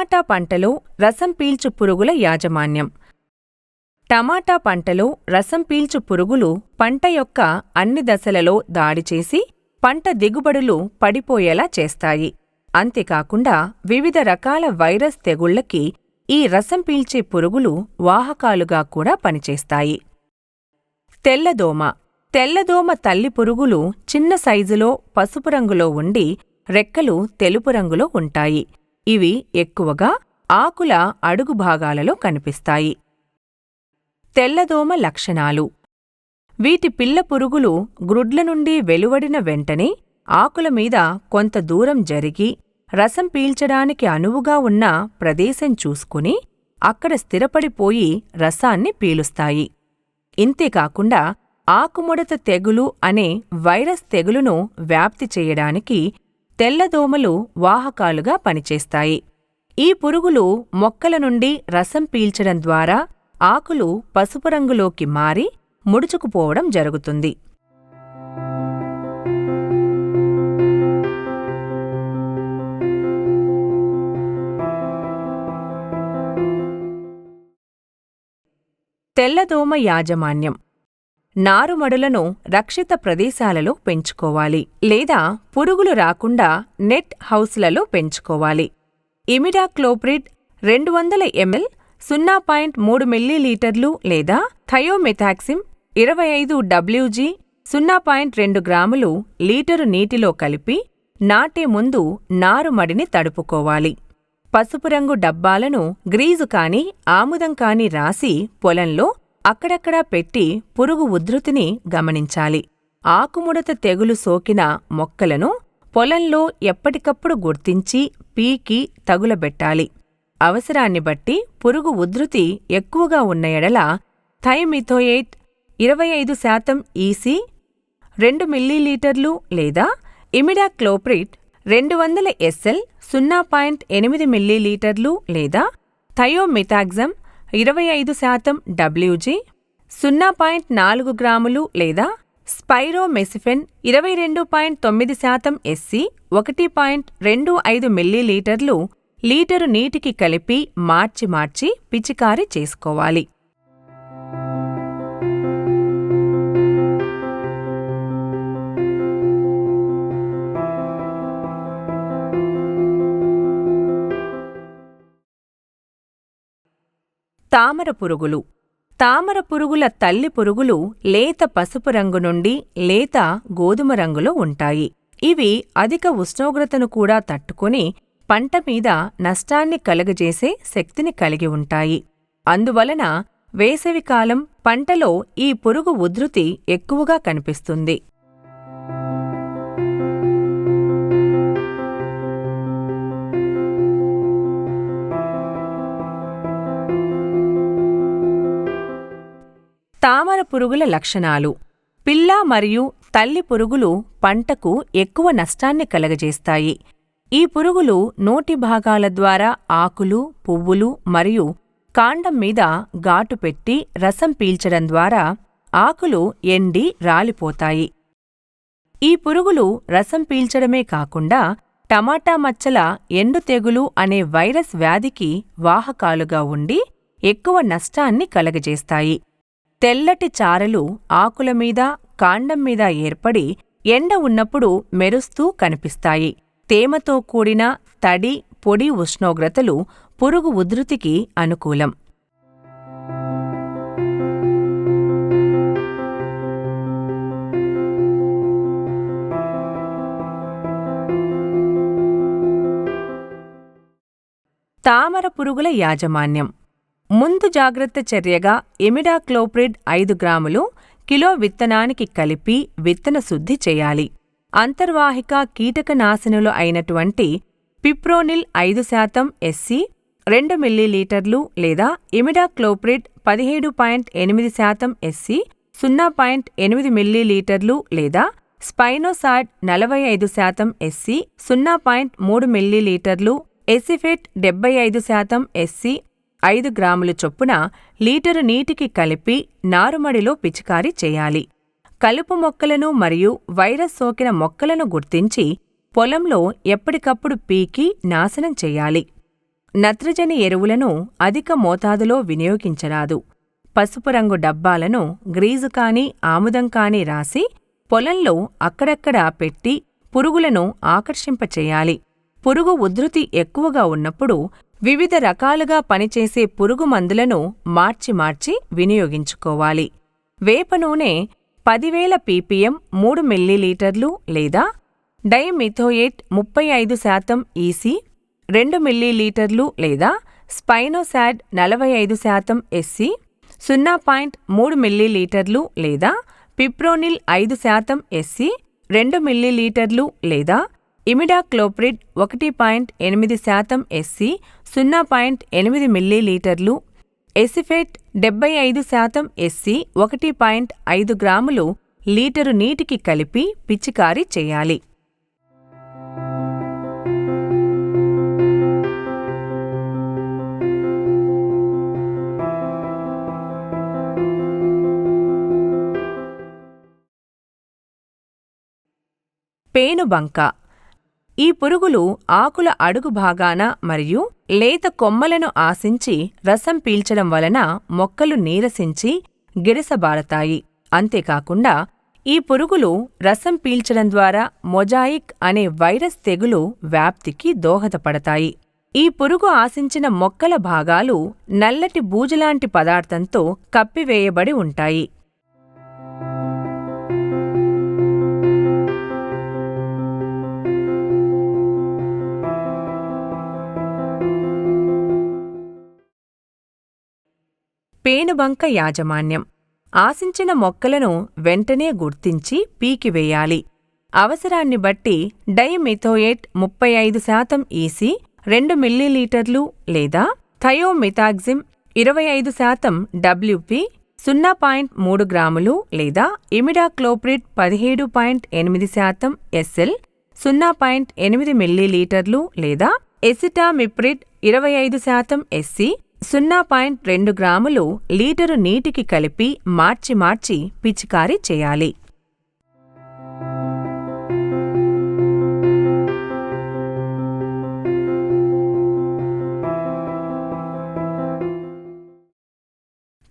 టమాటా పంటలో రసం పీల్చు పురుగుల యాజమాన్యం. టమాటా పంటలో రసం పీల్చు పురుగులు పంట యొక్క అన్ని దశలలో దాడి చేసి పంట దిగుబడులు పడిపోయేలా చేస్తాయి. అంతేకాకుండా వివిధ రకాల వైరస్ తెగుళ్ళకి ఈ రసం పీల్చే పురుగులు వాహకాలుగా కూడా పనిచేస్తాయి. తెల్లదోమ. తెల్లదోమ తల్లి పురుగులు చిన్న సైజులో పసుపు రంగులో ఉండి రెక్కలు తెలుపు రంగులో ఉంటాయి. ఇవి ఎక్కువగా ఆకుల అడుగు భాగాలలో కనిపిస్తాయి. తెల్లదోమ లక్షణాలు. వీటి పిల్ల పురుగులు గ్రుడ్ల నుండి వెలువడిన వెంటనే ఆకుల మీద కొంత దూరం జరిగి రసం పీల్చడానికి అనువుగా ఉన్న ప్రదేశం చూసుకుని అక్కడ స్థిరపడిపోయి రసాన్ని పీలుస్తాయి. ఇంతేకాకుండా ఆకుముడత తెగులు అనే వైరస్ తెగులును వ్యాప్తి చేయడానికి తెల్లదోమలు వాహకాలుగా పనిచేస్తాయి. ఈ పురుగులు మొక్కల నుండి రసం పీల్చడం ద్వారా ఆకులు పసుపు రంగులోకి మారి ముడుచుకుపోవడం జరుగుతుంది. తెల్లదోమ యాజమాన్యం నారుమడులను రక్షిత ప్రదేశాలలో పెంచుకోవాలి లేదా పురుగులు రాకుండా నెట్ హౌస్లలో పెంచుకోవాలి. ఇమిడాక్లోప్రిడ్ రెండు వందల ఎంఎల్ సున్నా పాయింట్ మూడు మిల్లీలీటర్లు లేదా థయోమెథాక్సిమ్ ఇరవై ఐదు డబ్ల్యూజీ సున్నా పాయింట్ రెండు గ్రాములు లీటరు నీటిలో కలిపి నాటే ముందు నారుమడిని తడుపుకోవాలి. పసుపు రంగు డబ్బాలను గ్రీజు కాని ఆముదం కాని రాసి పొలంలో అక్కడక్కడా పెట్టి పురుగు ఉధృతిని గమనించాలి. ఆకుముడత తెగులు సోకిన మొక్కలను పొలంలో ఎప్పటికప్పుడు గుర్తించి పీకి తగులబెట్టాలి. అవసరాన్ని బట్టి పురుగు ఉధృతి ఎక్కువగా ఉన్న ఎడల థైమిథోయేట్ ఇరవై ఐదు శాతం ఈసీ రెండు మిల్లీలీటర్లు లేదా ఇమిడాక్లోప్రిట్ రెండు వందల ఎస్ఎల్ సున్నా పాయింట్ ఎనిమిది మిల్లీలీటర్లు లేదా థయోమిథాగ్జమ్ ఇరవై ఐదు శాతం డబ్ల్యూజీ సున్నా పాయింట్ నాలుగు గ్రాములు లేదా స్పైరోమెసిఫెన్ ఇరవై రెండు పాయింట్ తొమ్మిది శాతం ఎస్సీ ఒకటి పాయింట్ రెండు ఐదు మిల్లీలీటర్లు లీటరు నీటికి కలిపి మార్చి మార్చి పిచికారీ చేసుకోవాలి. తామర పురుగులు. తామర పురుగుల తల్లి పురుగులు లేత పసుపు రంగు నుండి లేత గోధుమ రంగులో ఉంటాయి. ఇవి అధిక ఉష్ణోగ్రతను కూడా తట్టుకొని పంట మీద నష్టాన్ని కలుగజేసే శక్తిని కలిగి ఉంటాయి. అందువలన వేసవికాలం పంటలో ఈ పురుగు ఉధృతి ఎక్కువగా కనిపిస్తుంది. పురుగుల లక్షణాలు. పిల్ల మరియు తల్లి పురుగులు పంటకు ఎక్కువ నష్టాన్ని కలగజేస్తాయి. ఈ పురుగులు నోటి భాగాల ద్వారా ఆకులు పువ్వులు మరియు కాండం మీద ఘాటు పెట్టి రసం పీల్చడం ద్వారా ఆకులు ఎండి రాలిపోతాయి. ఈ పురుగులు రసం పీల్చడమే కాకుండా టమాటా మచ్చల ఎండు తెగులు అనే వైరస్ వ్యాధికి వాహకాలుగా ఉండి ఎక్కువ నష్టాన్ని కలగజేస్తాయి. తెల్లటి చారలు ఆకుల మీద కాండం మీద ఏర్పడి ఎండ ఉన్నప్పుడు మెరుస్తూ కనిపిస్తాయి. తేమతో కూడిన తడి పొడి ఉష్ణోగ్రతలు పురుగు ఉధృతికి అనుకూలం. తామర పురుగుల యాజమాన్యం. ముందు జాగ్రత్త చర్యగా ఎమిడాక్లోప్రిడ్ ఐదు గ్రాములు కిలో విత్తనానికి కలిపి విత్తన శుద్ధి చేయాలి. అంతర్వాహిక కీటకనాశనులు అయినటువంటి పిప్రోనిల్ ఐదు శాతం ఎస్సి రెండు మిల్లీలీటర్లు లేదా ఇమిడాక్లోప్రిడ్ పదిహేడు పాయింట్ ఎనిమిది శాతం ఎస్సి సున్నా పాయింట్ ఎనిమిది మిల్లీలీటర్లు లేదా స్పైనోసాడ్ నలభై ఐదు శాతం ఎస్సి సున్నా పాయింట్ మూడు మిల్లీలీటర్లు ఎసిఫెట్ డెబ్బై ఐదు శాతం ఎస్సి ఐదు గ్రాములు చొప్పున లీటరు నీటికి కలిపి నారుమడిలో పిచికారీ చేయాలి. కలుపు మొక్కలను మరియు వైరస్ సోకిన మొక్కలను గుర్తించి పొలంలో ఎప్పటికప్పుడు పీకి నాశనం చేయాలి. నత్రజని ఎరువులను అధిక మోతాదులో వినియోగించరాదు. పసుపు రంగు డబ్బాలను గ్రీజు కాని ఆముదం కాని రాసి పొలంలో అక్కడక్కడా పెట్టి పురుగులను ఆకర్షింపచేయాలి. పురుగు ఉధృతి ఎక్కువగా ఉన్నప్పుడు వివిధ రకాలుగా పనిచేసే పురుగు మందులను మార్చి మార్చి వినియోగించుకోవాలి. వేప నూనె పదివేల పీపీఎం మూడు మిల్లీలీటర్లు లేదా డైమిథోయేట్ ముప్పై ఐదు శాతం ఈసీ రెండు మిల్లీలీటర్లు లేదా స్పైనోసాడ్ నలభై ఐదు శాతం ఎస్సీ సున్నా పాయింట్ మూడు మిల్లీలీటర్లు లేదా పిప్రోనిల్ ఐదు శాతం ఎస్సీ రెండు మిల్లీలీటర్లు లేదా ఇమిడాక్లోప్రిడ్ ఒకటి పాయింట్ ఎనిమిది శాతం ఎస్సీ సున్నా పాయింట్ ఎనిమిది మిల్లీలీటర్లు. ఎసిఫేట్ డెబ్బై ఐదు శాతం ఎస్సీ ఒకటి పాయింట్ ఐదు గ్రాములు లీటరు నీటికి కలిపి పిచికారీ చేయాలి. పేనుబంక ఈ పురుగులు ఆకుల అడుగు భాగాన మరియు లేత కొమ్మలను ఆశించి రసం పీల్చడం వలన మొక్కలు నీరసించి గిరసబారతాయి. అంతేకాకుండా ఈ పురుగులు రసం పీల్చడం ద్వారా మొజాయిక్ అనే వైరస్ తెగులు వ్యాప్తికి దోహదపడతాయి. ఈ పురుగు ఆశించిన మొక్కల భాగాలు నల్లటి బూజులాంటి పదార్థంతో కప్పివేయబడి ఉంటాయి. పేనుబంక యాజమాన్యం. ఆశించిన మొక్కలను వెంటనే గుర్తించి పీకివేయాలి అవసరాన్ని బట్టి డైమిథోయేట్ ముప్పై ఐదు శాతం ఈసీ రెండు మిల్లీలీటర్లు లేదా థయోమిథాగ్జిమ్ ఇరవై ఐదు శాతం డబ్ల్యుపి సున్నా పాయింట్ మూడు గ్రాములు లేదా ఇమిడాక్లోప్రిడ్ పదిహేడు పాయింట్ ఎనిమిది శాతం ఎస్ఎల్ సున్నా పాయింట్ ఎనిమిది మిల్లీలీటర్లు లేదా ఎసిటామిప్రిడ్ ఇరవై ఐదు శాతం ఎస్సీ సున్నా పాయింట్ రెండు గ్రాములు లీటరు నీటికి కలిపి మార్చి మార్చి పిచికారీ చేయాలి.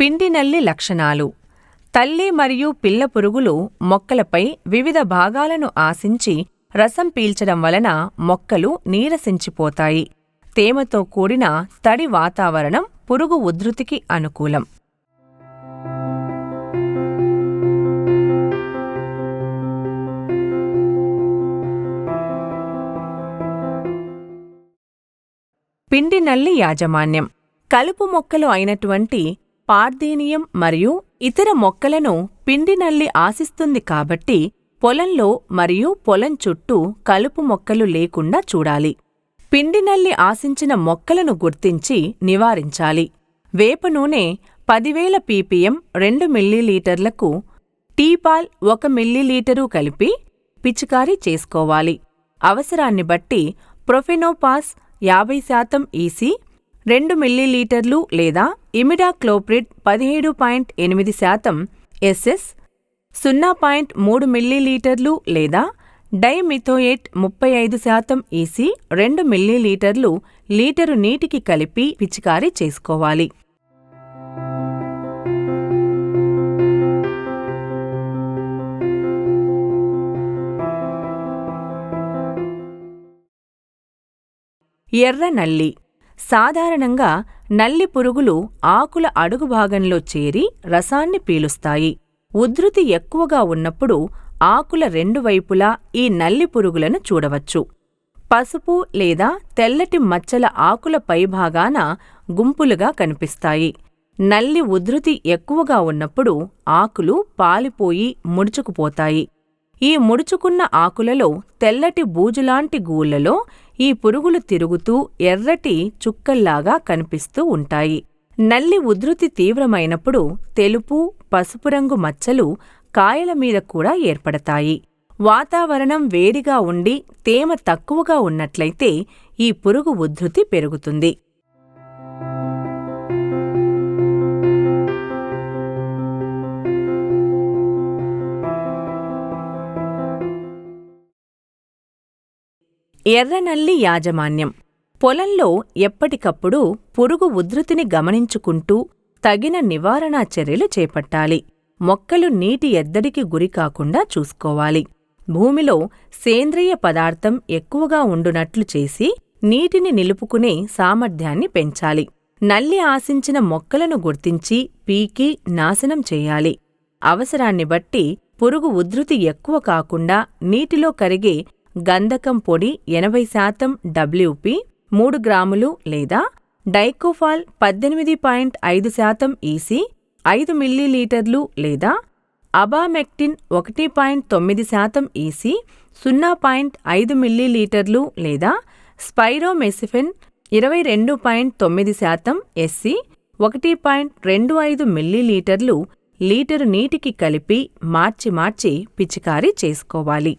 పిండి నల్లి లక్షణాలు. తల్లి మరియు పిల్ల పురుగులు మొక్కలపై వివిధ భాగాలను ఆశించి రసం పీల్చడం వలన మొక్కలు నీరసించిపోతాయి. తేమతో కూడిన తడి వాతావరణం పురుగు ఉధృతికి అనుకూలం. పిండి నల్లి యాజమాన్యం. కలుపు మొక్కలు అయినటువంటి పార్దీనియం మరియు ఇతర మొక్కలను పిండి నల్లి ఆశిస్తుంది కాబట్టి పొలంలో మరియు పొలం చుట్టూ కలుపు మొక్కలు లేకుండా చూడాలి. పిండినల్లి ఆశించిన మొక్కలను గుర్తించి నివారించాలి. వేప నూనె పదివేల పీపీఎం రెండు మిల్లీలీటర్లకు టీపాల్ ఒక మిల్లీలీటరు కలిపి పిచికారీ చేసుకోవాలి. అవసరాన్ని బట్టి ప్రొఫెనోపాస్ యాభై శాతం ఈసీ రెండు మిల్లీలీటర్లు లేదా ఇమిడాక్లోప్రిడ్ పదిహేడు పాయింట్ ఎనిమిది శాతం ఎస్ఎస్ సున్నా పాయింట్ మూడు మిల్లీలీటర్లు లేదా డైమిథోయేట్ ముప్పై ఐదు శాతం ఈసి రెండు మిల్లీలీటర్లు లీటరు నీటికి కలిపి పిచికారీ చేసుకోవాలి. ఎర్ర నల్లి. సాధారణంగా నల్లి పురుగులు ఆకుల అడుగు భాగంలో చేరి రసాన్ని పీలుస్తాయి. ఉధృతి ఎక్కువగా ఉన్నప్పుడు ఆకుల రెండు వైపులా ఈ నల్లి పురుగులను చూడవచ్చు. పసుపు లేదా తెల్లటి మచ్చల ఆకుల పైభాగాన గుంపులుగా కనిపిస్తాయి. నల్లి ఉధృతి ఎక్కువగా ఉన్నప్పుడు ఆకులు పాలిపోయి ముడుచుకుపోతాయి. ఈ ముడుచుకున్న ఆకులలో తెల్లటి బూజులాంటి గూళ్ళలో ఈ పురుగులు తిరుగుతూ ఎర్రటి చుక్కల్లాగా కనిపిస్తూ ఉంటాయి. నల్లి ఉధృతి తీవ్రమైనప్పుడు తెలుపు పసుపు రంగు మచ్చలు కాయల మీద కూడా ఏర్పడతాయి. వాతావరణం వేడిగా ఉండి తేమ తక్కువగా ఉన్నట్లయితే ఈ పురుగు ఉధృతి పెరుగుతుంది. ఎర్రనల్లి యాజమాన్యం. పొలంలో ఎప్పటికప్పుడు పురుగు ఉధృతిని గమనించుకుంటూ తగిన నివారణా చర్యలు చేపట్టాలి. మొక్కలు నీటి ఎద్దడికి గురికాకుండా చూసుకోవాలి. భూమిలో సేంద్రియ పదార్థం ఎక్కువగా ఉండునట్లు చేసి నీటిని నిలుపుకునే సామర్థ్యాన్ని పెంచాలి. నల్లి ఆశించిన మొక్కలను గుర్తించి పీకి నాశనం చేయాలి. అవసరాన్ని బట్టి పురుగు ఉధృతి ఎక్కువ కాకుండా నీటిలో కరిగే గంధకం పొడి ఎనభై శాతం డబ్ల్యూపి మూడు గ్రాములు లేదా డైకోఫాల్ పద్దెనిమిది పాయింట్ ఐదు శాతం ఈసీ ఐదు మిల్లీలీటర్లు లేదా అబామెక్టిన్ ఒకటి పాయింట్ తొమ్మిది శాతం ఈసీ సున్నా పాయింట్ ఐదు మిల్లీలీటర్లు లేదా స్పైరోమెసిఫెన్ ఇరవై రెండు పాయింట్ తొమ్మిది శాతం ఎస్సీ ఒకటి పాయింట్ రెండు ఐదు మిల్లీలీటర్లు లీటరు నీటికి కలిపి మార్చి మార్చి పిచికారీ చేసుకోవాలి.